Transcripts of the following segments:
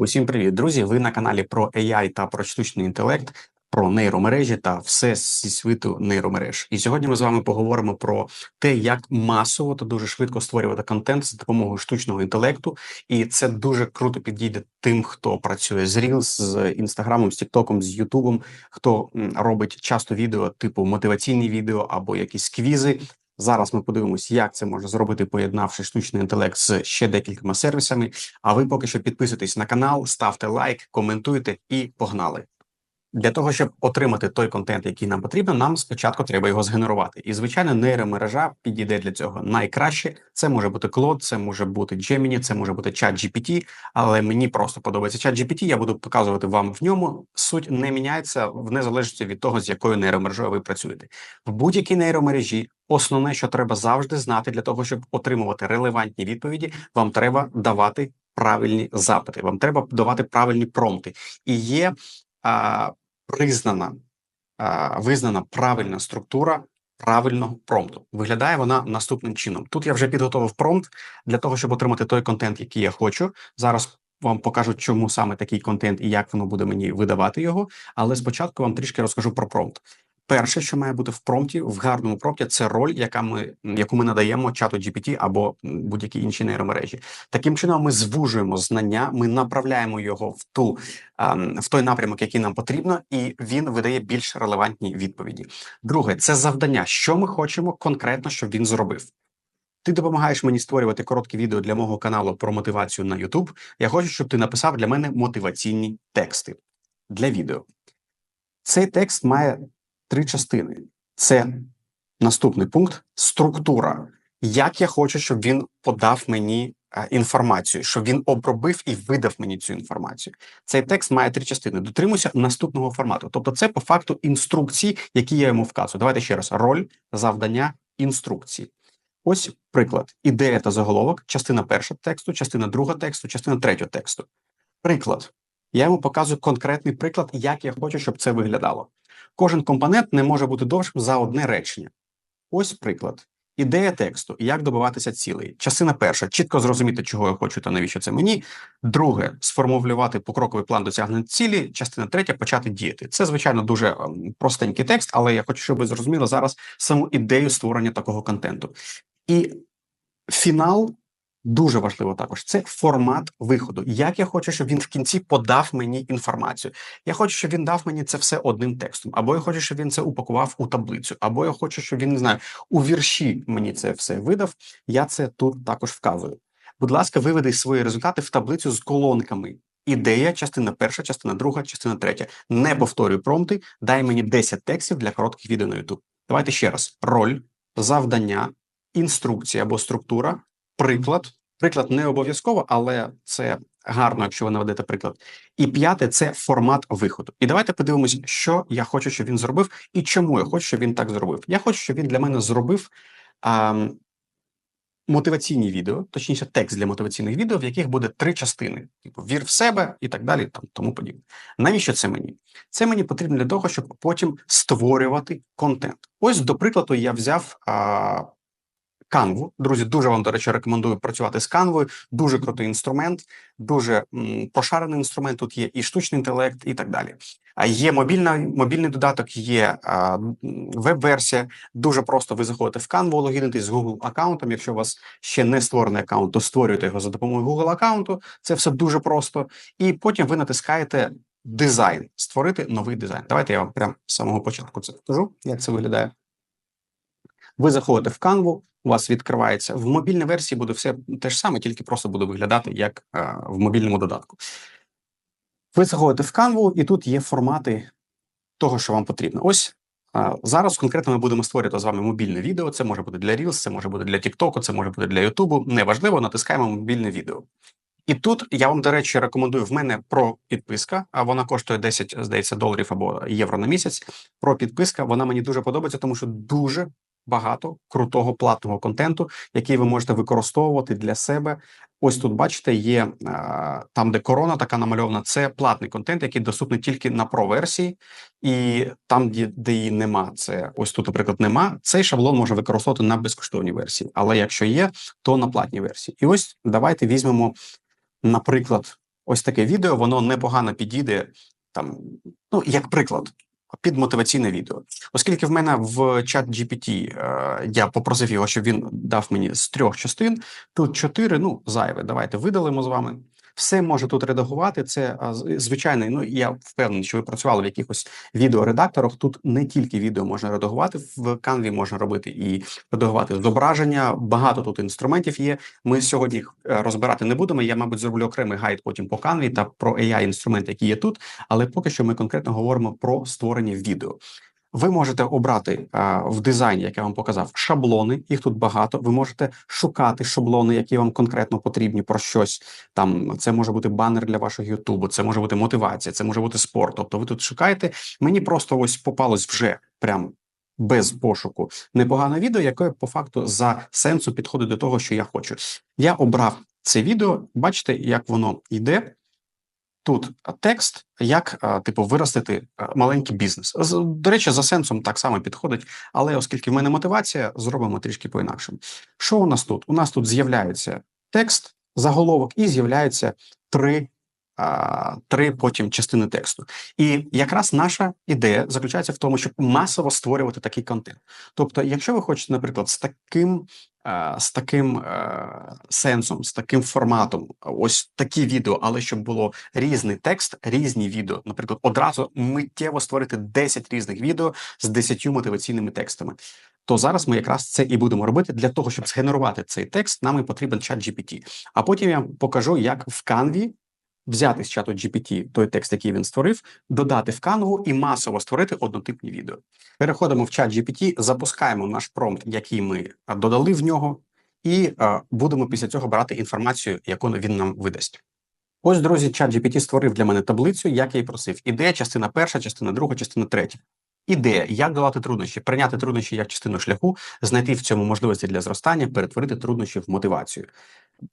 Усім привіт, друзі! Ви на каналі про AI та про штучний інтелект, про нейромережі та все зі світу нейромереж. І сьогодні ми з вами поговоримо про те, як масово та дуже швидко створювати контент за допомогою штучного інтелекту. І це дуже круто підійде тим, хто працює з Reels, з інстаграмом, з Тіктоком, з Ютубом, хто робить часто відео, типу мотиваційні відео або якісь квізи. Зараз ми подивимося, як це можна зробити, поєднавши штучний інтелект з ще декількома сервісами. А ви поки що підписуйтесь на канал, ставте лайк, коментуйте і погнали. Для того, щоб отримати той контент, який нам потрібен, нам спочатку треба його згенерувати. І, звичайно, нейромережа підійде для цього найкраще. Це може бути Claude, це може бути Gemini, це може бути ChatGPT, але мені просто подобається ChatGPT, Я буду показувати вам в ньому. Суть не міняється в незалежності від того, з якою нейромережою ви працюєте. В будь-якій нейромережі основне, що треба завжди знати для того, щоб отримувати релевантні відповіді, вам треба давати правильні запити. Вам треба давати правильні промпти. І є признана, а, визнана правильна структура правильного промпту. Виглядає вона наступним чином. Тут я вже підготовив промпт для того, щоб отримати той контент, який я хочу. Зараз вам покажу, чому саме такий контент і як воно буде мені видавати його. Але спочатку вам трішки розкажу про промпт. Перше, що має бути в промпті, в гарному промпті, це роль, яка ми яку ми надаємо чату GPT або будь-які інші нейромережі. Таким чином, ми звужуємо знання, ми направляємо його в ту ем, в той напрямок, який нам потрібно, і він видає більш релевантні відповіді. Друге, це завдання, що ми хочемо конкретно, щоб він зробив. Ти допомагаєш мені створювати короткі відео для мого каналу про мотивацію на YouTube. Я хочу, щоб ти написав для мене мотиваційні тексти для відео. Цей текст має три частини. Це наступний пункт структура. Як я хочу, щоб він подав мені е, інформацію, щоб він обробив і видав мені цю інформацію. Цей текст має три частини. Дотримуйся наступного формату. Тобто, це по факту інструкції, які я йому вказую. Давайте ще раз: роль, завдання, інструкції. Ось приклад: ідея та заголовок, частина перша тексту, частина друга тексту, частина третього тексту. Приклад. Я йому показую конкретний приклад, як я хочу, щоб це виглядало. Кожен компонент не може бути довшим за одне речення. Ось приклад. Ідея тексту, як добиватися цілей. Частина перша чітко зрозуміти, чого я хочу та навіщо це мені. Друге сформулювати покроковий план досягнення цілі. Частина третя почати діяти. Це звичайно дуже ем, простенький текст, але я хочу, щоб ви зрозуміли зараз саму ідею створення такого контенту. І фінал Дуже важливо також це формат виходу. Як я хочу, щоб він в кінці подав мені інформацію. Я хочу, щоб він дав мені це все одним текстом, або я хочу, щоб він це упакував у таблицю, або я хочу, щоб він не знаю у вірші мені це все видав. Я це тут також вказую. Будь ласка, виведи свої результати в таблицю з колонками. Ідея, частина перша, частина друга, частина третя. Не повторюй промпти, дай мені 10 текстів для коротких відео на YouTube. Давайте ще раз: роль, завдання, інструкція або структура, приклад. Приклад не обов'язково, але це гарно, якщо ви наведете приклад. І п'яте це формат виходу. І давайте подивимось, що я хочу, щоб він зробив, і чому я хочу, щоб він так зробив. Я хочу, щоб він для мене зробив а, мотиваційні відео, точніше, текст для мотиваційних відео, в яких буде три частини: типу вір в себе і так далі, там тому подібне. Навіщо це мені? Це мені потрібно для того, щоб потім створювати контент. Ось, до прикладу, я взяв. А, Канву. Друзі, дуже вам, до речі, рекомендую працювати з канвою. Дуже крутий інструмент, дуже м, пошарений інструмент. Тут є і штучний інтелект, і так далі. А є мобільна, мобільний додаток, є веб-версія. Дуже просто ви заходите в канву, логінитесь з Google аккаунтом. Якщо у вас ще не створений аккаунт, то створюєте його за допомогою Google аккаунту. Це все дуже просто. І потім ви натискаєте дизайн, створити новий дизайн. Давайте я вам прямо з самого початку це покажу, як це виглядає. Ви заходите в канву, у вас відкривається в мобільній версії, буде все те ж саме, тільки просто буде виглядати як е, в мобільному додатку. Ви заходите в канву, і тут є формати того, що вам потрібно. Ось е, зараз конкретно ми будемо створювати з вами мобільне відео. Це може бути для Reels, це може бути для TikTok, це може бути для YouTube. Неважливо, натискаємо мобільне відео. І тут я вам, до речі, рекомендую в мене про підписка, а вона коштує 10, здається, доларів або євро на місяць. Про підписка вона мені дуже подобається, тому що дуже багато крутого платного контенту, який ви можете використовувати для себе. Ось тут бачите, є там, де корона така намальована. Це платний контент, який доступний тільки на про-версії, і там, де її нема, це ось тут, наприклад, нема. Цей шаблон може використовувати на безкоштовній версії, але якщо є, то на платній версії. І ось давайте візьмемо, наприклад, ось таке відео, воно непогано підійде там, ну, як приклад, під мотиваційне відео. Оскільки в мене в чат GPT е, я попросив його, щоб він дав мені з трьох частин. Тут чотири, ну зайве. Давайте видалимо з вами. Все може тут редагувати. Це а, з- звичайний. Ну я впевнений, що ви працювали в якихось відеоредакторах. Тут не тільки відео можна редагувати в Canvі можна робити і редагувати зображення. Багато тут інструментів є. Ми сьогодні їх е, розбирати не будемо. Я, мабуть, зроблю окремий гайд потім по Canvі та про AI інструменти, які є тут. Але поки що ми конкретно говоримо про створення відео. Ви можете обрати а, в дизайні, як я вам показав, шаблони. Їх тут багато. Ви можете шукати шаблони, які вам конкретно потрібні про щось. Там це може бути банер для вашого Ютубу, це може бути мотивація, це може бути спорт. Тобто, ви тут шукаєте. Мені просто ось попалось вже прям без пошуку непогане відео, яке по факту за сенсу підходить до того, що я хочу. Я обрав це відео. Бачите, як воно йде. Тут текст, як типу виростити маленький бізнес. До речі, за сенсом так само підходить, але оскільки в мене мотивація, зробимо трішки по-інакшому. Що у нас тут? У нас тут з'являється текст, заголовок, і з'являються три, три потім частини тексту. І якраз наша ідея заключається в тому, щоб масово створювати такий контент. Тобто, якщо ви хочете, наприклад, з таким е, з таким е, сенсом, з таким форматом, ось такі відео, але щоб було різний текст, різні відео. Наприклад, одразу миттєво створити 10 різних відео з 10 мотиваційними текстами. То зараз ми якраз це і будемо робити для того, щоб згенерувати цей текст. Нам і потрібен чат GPT. А потім я покажу, як в Canvі взяти з чату GPT той текст, який він створив, додати в канву і масово створити однотипні відео. Переходимо в чат GPT, запускаємо наш промпт, який ми додали в нього, і а, будемо після цього брати інформацію, яку він нам видасть. Ось, друзі, чат GPT створив для мене таблицю, як я й просив. Ідея, частина перша, частина друга, частина третя. Ідея, як долати труднощі, прийняти труднощі як частину шляху, знайти в цьому можливості для зростання, перетворити труднощі в мотивацію.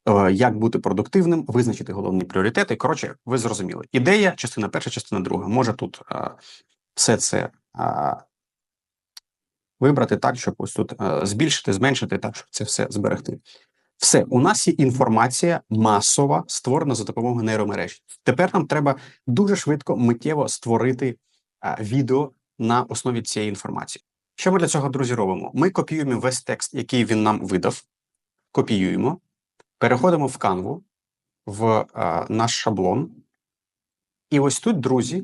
Е, Як бути продуктивним, визначити головні пріоритети. Коротше, ви зрозуміли. Ідея, частина перша, частина друга. Може тут е, все це е, вибрати так, щоб ось тут збільшити, зменшити, так, щоб це все зберегти. Все, у нас є інформація масова, створена за допомогою нейромереж. Тепер нам треба дуже швидко, миттєво створити відео на основі цієї інформації. Що ми для цього, друзі, робимо? Ми копіюємо весь текст, який він нам видав, копіюємо, переходимо в канву, в а, наш шаблон. І ось тут, друзі,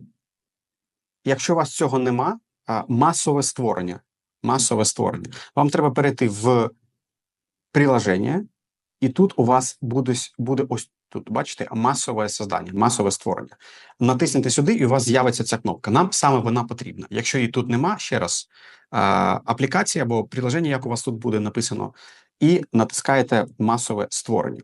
якщо у вас цього нема, а, масове створення. Масове створення. Вам треба перейти в приложення, і тут у вас буде, буде ось тут, бачите, масове создання, масове створення. Натиснете сюди, і у вас з'явиться ця кнопка. Нам саме вона потрібна. Якщо її тут нема, ще раз, аплікація або приложення, як у вас тут буде написано, і натискаєте масове створення.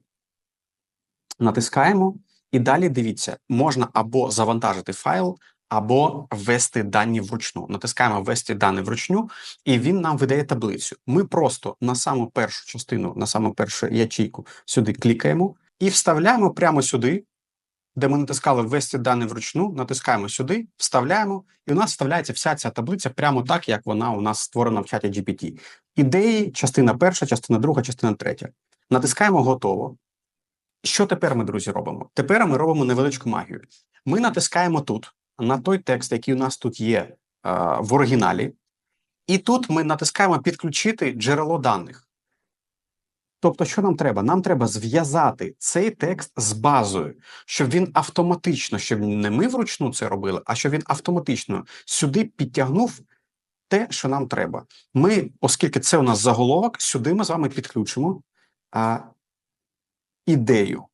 Натискаємо, і далі дивіться, можна або завантажити файл, або ввести дані вручну. Натискаємо ввести дані вручну, і він нам видає таблицю. Ми просто на саму першу частину, на саму першу ячейку сюди клікаємо і вставляємо прямо сюди, де ми натискали ввести дані вручну, натискаємо сюди, вставляємо, і у нас вставляється вся ця таблиця прямо так, як вона у нас створена в чаті GPT. Ідеї, частина перша, частина друга, частина третя. Натискаємо готово. Що тепер ми, друзі, робимо? Тепер ми робимо невеличку магію. Ми натискаємо тут на той текст, який у нас тут є в оригіналі, і тут ми натискаємо підключити джерело даних. Тобто, що нам треба? Нам треба зв'язати цей текст з базою, щоб він автоматично, щоб не ми вручну це робили, а щоб він автоматично сюди підтягнув те, що нам треба. Ми, оскільки це у нас заголовок, сюди ми з вами підключимо а, ідею.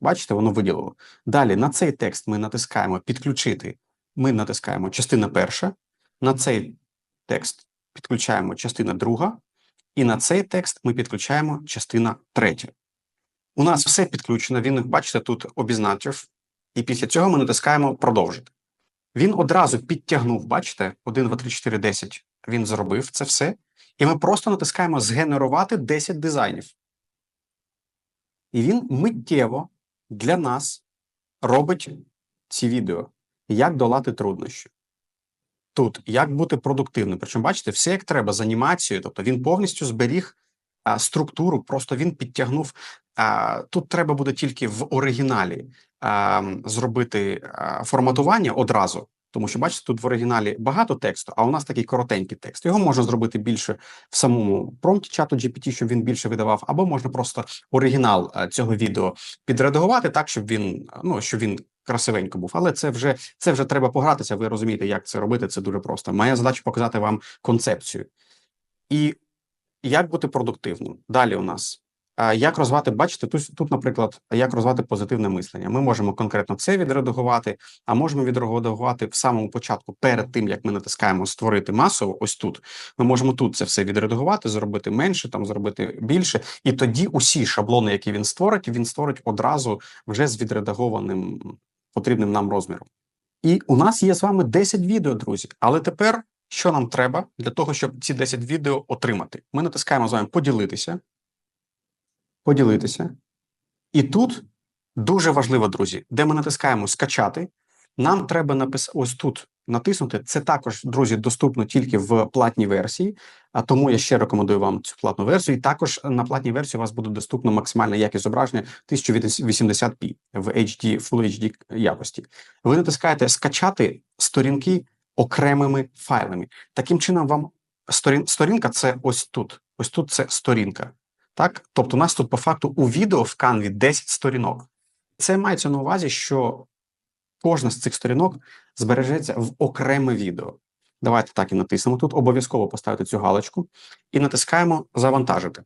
Бачите, воно виділило. Далі на цей текст ми натискаємо підключити. Ми натискаємо частина перша. На цей текст підключаємо частина друга. І на цей текст ми підключаємо частина третя. У нас все підключено. Він, бачите, тут обізначив. І після цього ми натискаємо продовжити. Він одразу підтягнув, бачите, 1, 2, 3, 4, 10. Він зробив це все. І ми просто натискаємо згенерувати 10 дизайнів. І він миттєво для нас робить ці відео, як долати труднощі. Тут як бути продуктивним. Причому, бачите, все як треба з анімацією, тобто він повністю зберіг структуру, просто він підтягнув. Тут треба буде тільки в оригіналі зробити форматування одразу. Тому що бачите, тут в оригіналі багато тексту, а у нас такий коротенький текст. Його можна зробити більше в самому промпті чату GPT, щоб він більше видавав, або можна просто оригінал цього відео підредагувати так, щоб він ну щоб він красивенько був. Але це вже це вже треба погратися. Ви розумієте, як це робити. Це дуже просто. Моя задача показати вам концепцію і як бути продуктивним. Далі у нас. Як розвивати, бачите, тут, тут, наприклад, як розвивати позитивне мислення. Ми можемо конкретно це відредагувати, а можемо відредагувати в самому початку, перед тим як ми натискаємо створити масово. Ось тут ми можемо тут це все відредагувати, зробити менше, там зробити більше, і тоді усі шаблони, які він створить, він створить одразу вже з відредагованим потрібним нам розміром. І у нас є з вами 10 відео, друзі. Але тепер що нам треба для того, щоб ці 10 відео отримати? Ми натискаємо з вами поділитися поділитися. І тут дуже важливо, друзі, де ми натискаємо скачати. Нам треба написати ось тут натиснути. Це також, друзі, доступно тільки в платній версії. А тому я ще рекомендую вам цю платну версію. І також на платній версії у вас буде доступно максимальна якість зображення 1080p в HD, Full HD якості. Ви натискаєте скачати сторінки окремими файлами. Таким чином, вам сторін, сторінка це ось тут. Ось тут це сторінка. Так, тобто, у нас тут по факту у відео в канві 10 сторінок. Це мається на увазі, що кожна з цих сторінок збережеться в окреме відео. Давайте так і натиснемо тут. Обов'язково поставити цю галочку і натискаємо Завантажити.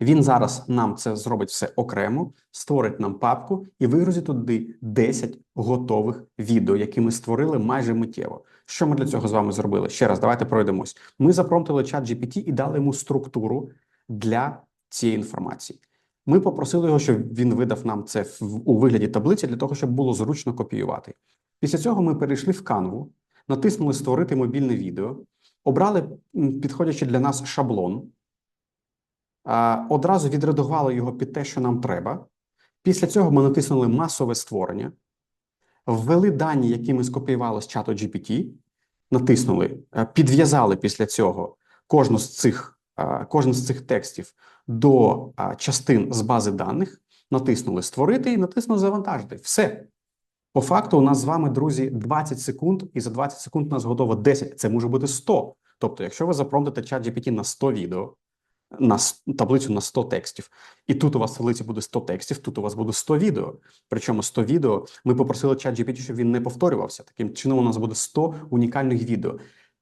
Він зараз нам це зробить все окремо, створить нам папку і вигрузить туди 10 готових відео, які ми створили майже миттєво. Що ми для цього з вами зробили? Ще раз, давайте пройдемось. Ми запромтили чат GPT і дали йому структуру для цієї інформації. Ми попросили його, щоб він видав нам це у вигляді таблиці для того, щоб було зручно копіювати. Після цього ми перейшли в канву, натиснули Створити мобільне відео, обрали підходячи для нас шаблон, одразу відредагували його під те, що нам треба. Після цього ми натиснули масове створення, ввели дані, які ми скопіювали з чату GPT, натиснули, е, підв'язали після цього кожну з цих кожен з цих текстів до частин з бази даних, натиснули Створити і натиснули Завантажити. Все. По факту, у нас з вами, друзі, 20 секунд, і за 20 секунд у нас готово 10. Це може бути 100. Тобто, якщо ви запромдите чат GPT на 100 відео, на таблицю на 100 текстів, і тут у вас в таблиці буде 100 текстів, тут у вас буде 100 відео. Причому 100 відео ми попросили чат GPT, щоб він не повторювався. Таким чином, у нас буде 100 унікальних відео.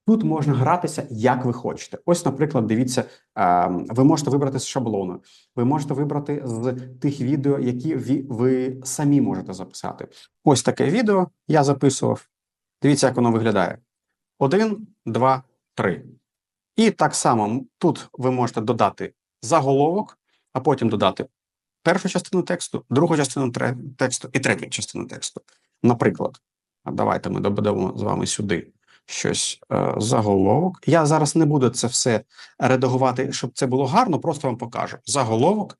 Тут можна гратися, як ви хочете. Ось, наприклад, дивіться, ви можете вибрати з шаблону, ви можете вибрати з тих відео, які ви самі можете записати. Ось таке відео я записував. Дивіться, як воно виглядає: один, два, три. І так само тут ви можете додати заголовок, а потім додати першу частину тексту, другу частину тексту і третю частину тексту. Наприклад, давайте ми додамо з вами сюди щось е, заголовок. Я зараз не буду це все редагувати, щоб це було гарно, просто вам покажу. Заголовок.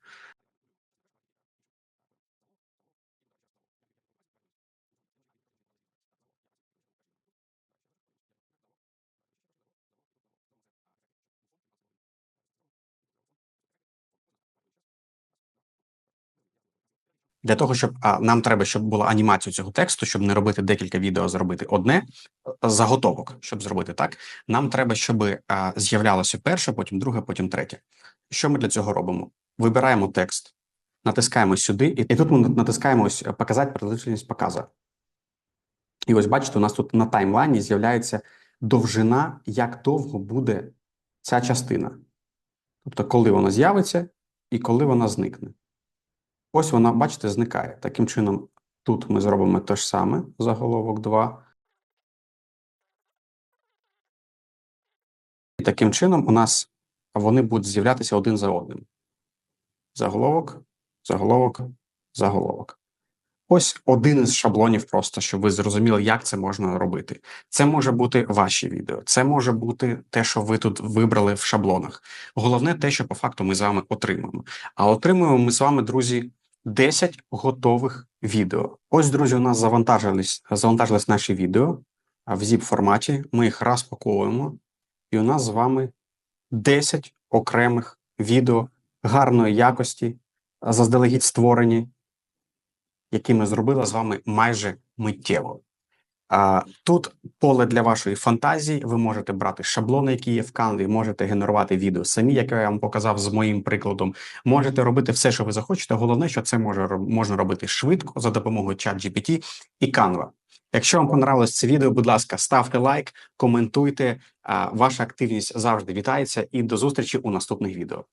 Для того, щоб а, нам треба, щоб була анімація цього тексту, щоб не робити декілька відео, а зробити одне е, заготовок, щоб зробити так. Нам треба, щоб з'являлося перше, потім друге, потім третє. Що ми для цього робимо? Вибираємо текст, натискаємо сюди, і, і тут ми натискаємо ось е, показати продовжительність показу. І ось бачите, у нас тут на таймлайні з'являється довжина, як довго буде ця частина. Тобто, коли вона з'явиться і коли вона зникне. Ось вона, бачите, зникає. Таким чином, тут ми зробимо те ж саме заголовок 2. І таким чином у нас вони будуть з'являтися один за одним. Заголовок, заголовок, заголовок. Ось один із шаблонів, просто щоб ви зрозуміли, як це можна робити. Це може бути ваші відео, це може бути те, що ви тут вибрали в шаблонах. Головне те, що по факту ми з вами отримуємо. А отримуємо ми з вами, друзі, 10 готових відео. Ось, друзі, у нас завантажились, завантажились наші відео в zip форматі. Ми їх розпаковуємо, і у нас з вами 10 окремих відео гарної якості, заздалегідь створені, які ми зробили з вами майже миттєво. Тут поле для вашої фантазії. Ви можете брати шаблони, які є в Canva, можете генерувати відео самі, яке я вам показав з моїм прикладом. Можете робити все, що ви захочете. Головне, що це може можна робити швидко за допомогою ChatGPT і Canva. Якщо вам понравилось це відео, будь ласка, ставте лайк, коментуйте. Ваша активність завжди вітається і до зустрічі у наступних відео.